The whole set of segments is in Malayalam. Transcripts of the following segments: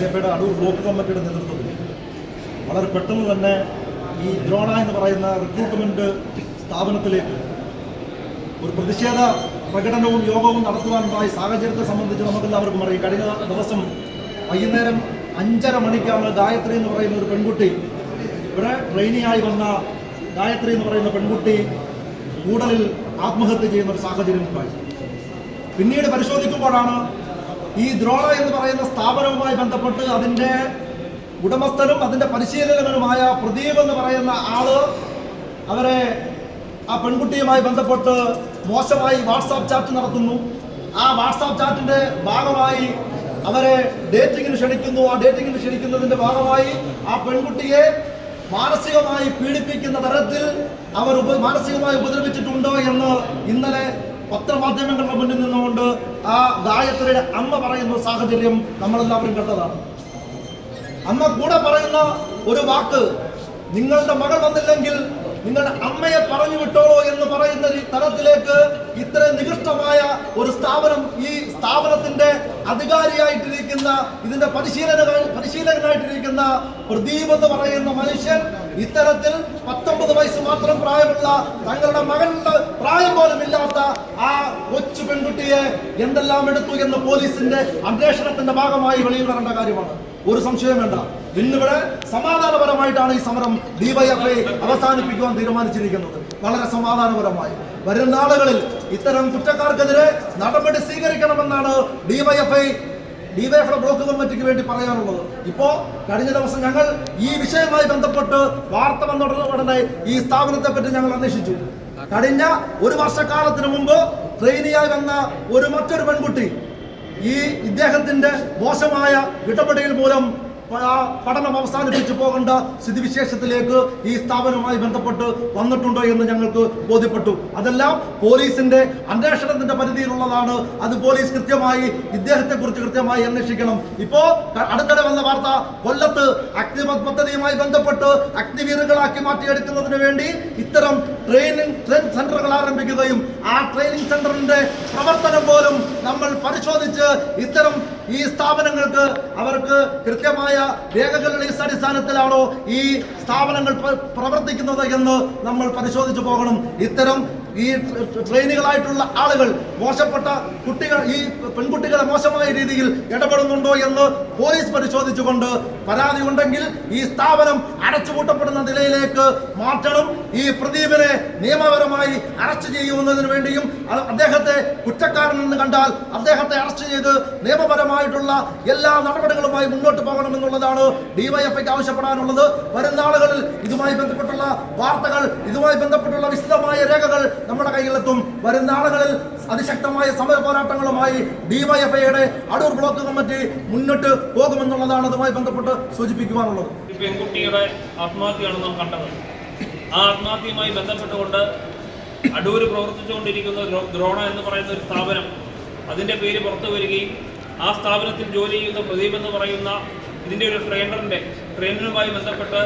ഡിവൈഎഫ്ഐയുടെ അടൂർ ബ്ലോക്ക് കമ്മിറ്റിയുടെ നേതൃത്വത്തിൽ. വളരെ പെട്ടെന്ന് തന്നെ ഈ ദ്രോണ എന്ന് പറയുന്ന റിക്രൂട്ട്മെന്റ് സ്ഥാപനത്തിലേക്ക് ഒരു പ്രതിഷേധ പ്രകടനവും യോഗവും നടത്തുവാനുണ്ടായ സാഹചര്യത്തെ സംബന്ധിച്ച് നമുക്കെല്ലാവർക്കും അറിയാം. കഴിഞ്ഞ ദിവസം വൈകുന്നേരം അഞ്ചര മണിക്കാണ് ഗായത്രി എന്ന് പറയുന്ന ഒരു പെൺകുട്ടി ഇവിടെ ട്രെയിനിയായി വന്ന ഗായത്രി എന്ന് പറയുന്ന പെൺകുട്ടി കൂടലിൽ ആത്മഹത്യ ചെയ്യുന്ന ഒരു സാഹചര്യം ഉണ്ടായി. പിന്നീട് പരിശോധിക്കുമ്പോഴാണ് ഈ ദ്രോണ എന്ന് പറയുന്ന സ്ഥാപനവുമായി ബന്ധപ്പെട്ട് അതിന്റെ ഉടമസ്ഥനും അതിന്റെ പരിശീലകനുമായ പ്രദീപ് എന്ന് പറയുന്ന ആൾ അവരെ ആ പെൺകുട്ടിയുമായി ബന്ധപ്പെട്ട് മോശമായി വാട്സാപ്പ് ചാറ്റ് നടത്തുന്നു. ആ വാട്സാപ്പ് ചാറ്റിന്റെ ഭാഗമായി അവരെ ഡേറ്റിങ്ങിന് ക്ഷണിക്കുന്നു. ആ ഡേറ്റിങ്ങിന് ക്ഷണിക്കുന്നതിന്റെ ഭാഗമായി ആ പെൺകുട്ടിയെ മാനസികമായി പീഡിപ്പിക്കുന്ന തരത്തിൽ അവർ മാനസികമായി ഉപദ്രവിച്ചിട്ടുണ്ടോ എന്ന് ഇന്നലെ പത്രമാധ്യമങ്ങളുടെ മുന്നിൽ നിന്നുകൊണ്ട് ആ ഗായത്രിയുടെ അമ്മ പറയുന്ന സാഹചര്യം നമ്മളെല്ലാവരും കണ്ടതാണ്. അമ്മ കൂടെ പറയുന്ന ഒരു വാക്ക് നിങ്ങളുടെ മകൾ വന്നില്ലെങ്കിൽ നിങ്ങളുടെ അമ്മയെ പറഞ്ഞു വിട്ടോളൂ എന്ന് പറയുന്ന ഈ തരത്തിലേക്ക് ഇത്ര നികൃഷ്ടമായ ഒരു സ്ഥാപനം ഈ സ്ഥാപനത്തിന്റെ അധികാരിയായിട്ടിരിക്കുന്ന ഇതിന്റെ പരിശീലന പരിശീലകനായിട്ടിരിക്കുന്ന പ്രദീപ് എന്ന് പറയുന്ന മനുഷ്യൻ ഇത്തരത്തിൽ പത്തൊമ്പത് വയസ്സ് മാത്രം പ്രായമുള്ള തങ്ങളുടെ മകളുടെ പ്രായം പോലും ഇല്ലാത്ത ആ കൊച്ചു പെൺകുട്ടിയെ എന്തെല്ലാം എടുത്തു എന്ന് പോലീസിന്റെ അന്വേഷണത്തിന്റെ ഭാഗമായി വെളിയിൽ വരേണ്ട കാര്യമാണ്. ഒരു സംശയം വേണ്ട. ഇന്നിവിടെ സമാധാനപരമായിട്ടാണ് ഈ സമരം ഡിവൈഎഫ്ഐ അവസാനിപ്പിക്കുവാൻ തീരുമാനിച്ചിരിക്കുന്നത്. വളരെ സമാധാനപരമായി. വരും നാളുകളിൽ ഇത്തരം കുറ്റക്കാർക്കെതിരെ നടപടി സ്വീകരിക്കണമെന്നാണ് ഡിവൈഎഫ്ഐ ഡിവൈഎഫ്ഐ ബ്ലോക്ക് കമ്മിറ്റിക്ക് വേണ്ടി പറയാനുള്ളത്. ഇപ്പോ കഴിഞ്ഞ ദിവസം ഞങ്ങൾ ഈ വിഷയവുമായി ബന്ധപ്പെട്ട് വാർത്ത വന്ന ഉടനെ ഈ സ്ഥാപനത്തെ പറ്റി ഞങ്ങൾ അന്വേഷിച്ചു. കഴിഞ്ഞ ഒരു വർഷക്കാലത്തിന് മുമ്പ് ട്രെയിനിയായി വന്ന ഒരു മറ്റൊരു പെൺകുട്ടി ഈ ഇദ്ദേഹത്തിന്റെ മോശമായ ഇടപെടൽ മൂലം പഠനം അവസാനിപ്പിച്ചു പോകേണ്ട സ്ഥിതിവിശേഷത്തിലേക്ക് ഈ സ്ഥാപനവുമായി ബന്ധപ്പെട്ട് വന്നിട്ടുണ്ടോ എന്ന് ഞങ്ങൾക്ക് ബോധ്യപ്പെട്ടു. അതെല്ലാം പോലീസിന്റെ അന്വേഷണത്തിന്റെ പരിധിയിലുള്ളതാണ്. അത് പോലീസ് കൃത്യമായി ഇദ്ദേഹത്തെ കുറിച്ച് കൃത്യമായി അന്വേഷിക്കണം. ഇപ്പോ അടുത്തിടെ വന്ന വാർത്ത കൊല്ലത്ത് അഗ്നിപത് പദ്ധതിയുമായി ബന്ധപ്പെട്ട് അഗ്നിവീറുകളാക്കി മാറ്റിയെടുക്കുന്നതിന് വേണ്ടി ഇത്തരം ട്രെയിനിങ് സെന്ററുകൾ ആരംഭിക്കുകയും ആ ട്രെയിനിങ് സെന്ററിന്റെ പ്രവർത്തനം പോലും നമ്മൾ പരിശോധിച്ച് ഇത്തരം ഈ സ്ഥാപനങ്ങൾക്ക് അവർക്ക് കൃത്യമായ രേഖകളുടെ അടിസ്ഥാനത്തിലാണോ ഈ സ്ഥാപനങ്ങൾ പ്ര- പ്രവർത്തിക്കുന്നത് എന്ന് നമ്മൾ പരിശോധിച്ചു പോകണം. ഇത്തരം ഈ ട്രെയിനുകളായിട്ടുള്ള ആളുകൾ മോശപ്പെട്ട കുട്ടികൾ ഈ പെൺകുട്ടികളെ മോശമായ രീതിയിൽ ഇടപെടുന്നുണ്ടോ എന്ന് പോലീസ് പരിശോധിച്ചുകൊണ്ട് പരാതി ഉണ്ടെങ്കിൽ ഈ സ്ഥാപനം അടച്ചുപൂട്ടപ്പെടുന്ന നിലയിലേക്ക് മാറ്റണം. ഈ പ്രദീപിനെ നിയമപരമായി അറസ്റ്റ് ചെയ്യുന്നതിന് വേണ്ടിയും അദ്ദേഹത്തെ കുറ്റക്കാരനെന്ന് കണ്ടാൽ അദ്ദേഹത്തെ അറസ്റ്റ് ചെയ്ത് നിയമപരമായിട്ടുള്ള എല്ലാ നടപടികളുമായി മുന്നോട്ട് പോകണമെന്നുള്ളതാണ് ഡിവൈഎഫ്ഐക്ക് ആവശ്യപ്പെടാനുള്ളത്. വരും നാളുകളിൽ ഇതുമായി ബന്ധപ്പെട്ടുള്ള വാർത്തകൾ ഇതുമായി ബന്ധപ്പെട്ടുള്ള വിശദമായ രേഖകൾ നമ്മുടെ കയ്യിലെത്തും വരും നാളുകളിൽ അതിശക്തമായ സമര പോരാട്ടങ്ങളുമായി ഡിവൈഎഫ്ഐയുടെ അടൂർ ബ്ലോക്ക് കമ്മിറ്റി മുന്നോട്ട് പോകുമെന്നുള്ളതാണ് അതുമായി ബന്ധപ്പെട്ട് സൂചിപ്പിക്കുവാനുള്ളത്. പെൺകുട്ടിയുടെ ആത്മഹത്യയാണ് നാം കണ്ടത്. ആ ആത്മഹത്യയുമായി ബന്ധപ്പെട്ടുകൊണ്ട് അടൂര് പ്രവർത്തിച്ചുകൊണ്ടിരിക്കുന്ന ദ്രോണ എന്ന് പറയുന്ന ഒരു സ്ഥാപനം അതിന്റെ പേര് പുറത്തു വരികയും ആ സ്ഥാപനത്തിൽ ജോലി ചെയ്യുന്ന പ്രദീപ് എന്ന് പറയുന്ന ഇതിന്റെ ഒരു ട്രെയിനറിന്റെ ട്രെയിനറുമായി ബന്ധപ്പെട്ട്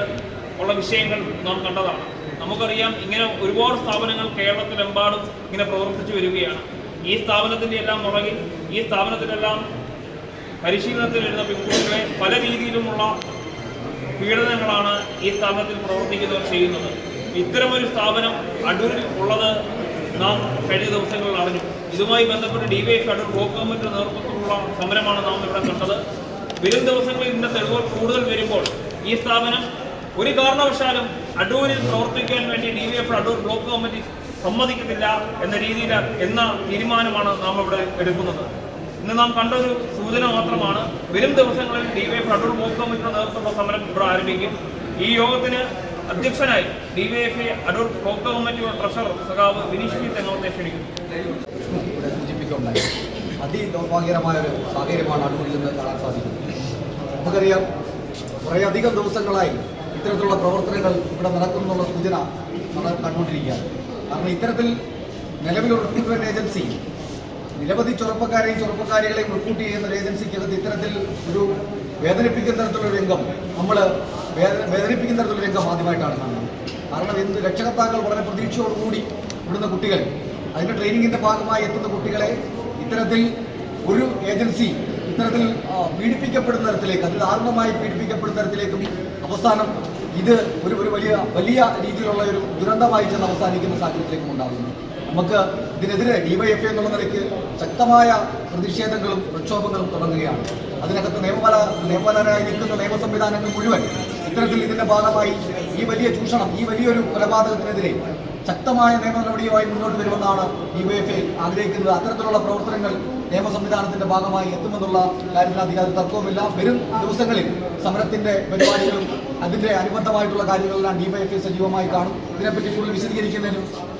ഉള്ള വിഷയങ്ങൾ നാം കണ്ടതാണ്. നമുക്കറിയാം ഇങ്ങനെ ഒരുപാട് സ്ഥാപനങ്ങൾ കേരളത്തിലെമ്പാടും ഇങ്ങനെ പ്രവർത്തിച്ചു വരികയാണ്. ഈ സ്ഥാപനത്തിന്റെ എല്ലാം പുറകിൽ ഈ സ്ഥാപനത്തിലെല്ലാം പരിശീലനത്തിൽ വരുന്ന പെൺകുട്ടികളെ പല രീതിയിലുമുള്ള പീഡനങ്ങളാണ് ഈ സ്ഥാപനത്തിൽ പ്രവർത്തിക്കുന്നവർ ചെയ്യുന്നത്. ഇത്തരമൊരു സ്ഥാപനം അടൂരിൽ ഉള്ളത് നാം കഴിഞ്ഞ ദിവസങ്ങളിൽ അറിഞ്ഞു. ഇതുമായി ബന്ധപ്പെട്ട് ഡിവൈഎഫ് അടൂർ ബ്ലോക്ക് കമ്മിറ്റിയുടെ നേതൃത്വത്തിലുള്ള സമരമാണ് നാം ഇവിടെ കണ്ടത്. വരും ദിവസങ്ങളിൽ ഇതിന്റെ തെളിവുകൾ കൂടുതൽ വരുമ്പോൾ ഈ സ്ഥാപനം ഒരു കാരണവശാലും അടൂരിൽ പ്രവർത്തിക്കാൻ വേണ്ടി D V F Adoor block committee സമ്മതിക്കത്തില്ല എന്ന രീതിയിൽ എന്ന തീരുമാനമാണ് നാം ഇവിടെ എടുക്കുന്നത്. ഇന്ന് നാം കണ്ട ഒരു സൂചന മാത്രമാണ്. വരും ദിവസങ്ങളിൽ D Y F Adoor block കമ്മിറ്റിയുടെ നേതൃത്വത്തിലുള്ള സമരം ഇവിടെ ആരംഭിക്കും. ഈ യോഗത്തിന് അധ്യക്ഷനായി D Y F Adoor block കമ്മിറ്റിയുടെ ട്രഷറർ സഖാവ് വിനീഷ് പി തെങ്ങോത്തെ ക്ഷണിക്കുന്നു. അതിദൗർഭാഗ്യകരമായ ഒരു സാഹചര്യമാണ് അടൂരിൽ നിന്ന് കാണാൻ സാധിക്കുന്നത്. നമുക്കറിയാം കുറേയധികം ദിവസങ്ങളായി ഇത്തരത്തിലുള്ള പ്രവർത്തനങ്ങൾ ഇവിടെ നടക്കുന്നുള്ള സൂചന നമ്മൾ കണ്ടുകൊണ്ടിരിക്കുകയാണ്. കാരണം ഇത്തരത്തിൽ നിലവിലുള്ള റിക്രൂട്ട്മെന്റ് ഏജൻസി നിരവധി ചെറുപ്പക്കാരെയും ചെറുപ്പക്കാരികളെയും റിക്രൂട്ട് ചെയ്യുന്ന ഒരു ഏജൻസിക്കകത്ത് ഇത്തരത്തിൽ ഒരു വേദനിപ്പിക്കുന്ന തരത്തിലുള്ള രംഗം നമ്മൾ വേദനിപ്പിക്കുന്ന തരത്തിലുള്ള രംഗം ആദ്യമായിട്ടാണ് കാണുന്നത്. കാരണം ഇന്ന് രക്ഷകർത്താക്കൾ വളരെ പ്രതീക്ഷയോടുകൂടി ഇവിടുന്ന കുട്ടികൾ അതിന്റെ ട്രെയിനിങ്ങിന്റെ ഭാഗമായി എത്തുന്ന കുട്ടികളെ ഇത്തരത്തിൽ ഒരു ഏജൻസി ഇത്തരത്തിൽ പീഡിപ്പിക്കപ്പെടുന്ന തരത്തിലേക്ക് അതിൽ ആർമ്മമായി പീഡിപ്പിക്കപ്പെടുന്ന തരത്തിലേക്കും അവസാനം ഇത് ഒരു ഒരു വലിയ വലിയ രീതിയിലുള്ള ഒരു ദുരന്തമായി ചെന്ന് അവസാനിക്കുന്ന സാഹചര്യത്തിലേക്കും ഉണ്ടാകുന്നു നമുക്ക് ഇതിനെതിരെ ഡിവൈഎഫ്ഐ എന്നുള്ള നിലയ്ക്ക് ശക്തമായ പ്രതിഷേധങ്ങളും പ്രക്ഷോഭങ്ങളും തുടങ്ങുകയാണ്. അതിനകത്ത് നിയമപര നിയമപരമായി നിൽക്കുന്ന നിയമ സംവിധാനങ്ങൾ മുഴുവൻ ഇത്തരത്തിൽ ഇതിന്റെ ഭാഗമായി ഈ വലിയ ചൂഷണം ഈ വലിയൊരു കൊലപാതകത്തിനെതിരെ ശക്തമായ നിയമ നടപടിയുമായി മുന്നോട്ട് വരുമെന്നാണ് ഡിവൈഎഫ്ഐ ആഗ്രഹിക്കുന്നത്. അത്തരത്തിലുള്ള പ്രവർത്തനങ്ങൾ നിയമ സംവിധാനത്തിന്റെ ഭാഗമായി എത്തുമെന്നുള്ള കാര്യത്തിൽ അധികാര തർക്കവുമില്ല. വരും ദിവസങ്ങളിൽ സമരത്തിന്റെ പരിപാടികളും അതിന്റെ അനുബന്ധമായിട്ടുള്ള കാര്യങ്ങളെല്ലാം ഡിവൈഎഫ്ഐ സജീവമായി കാണും. ഇതിനെപ്പറ്റി കൂടുതൽ വിശദീകരിക്കുന്നതിനും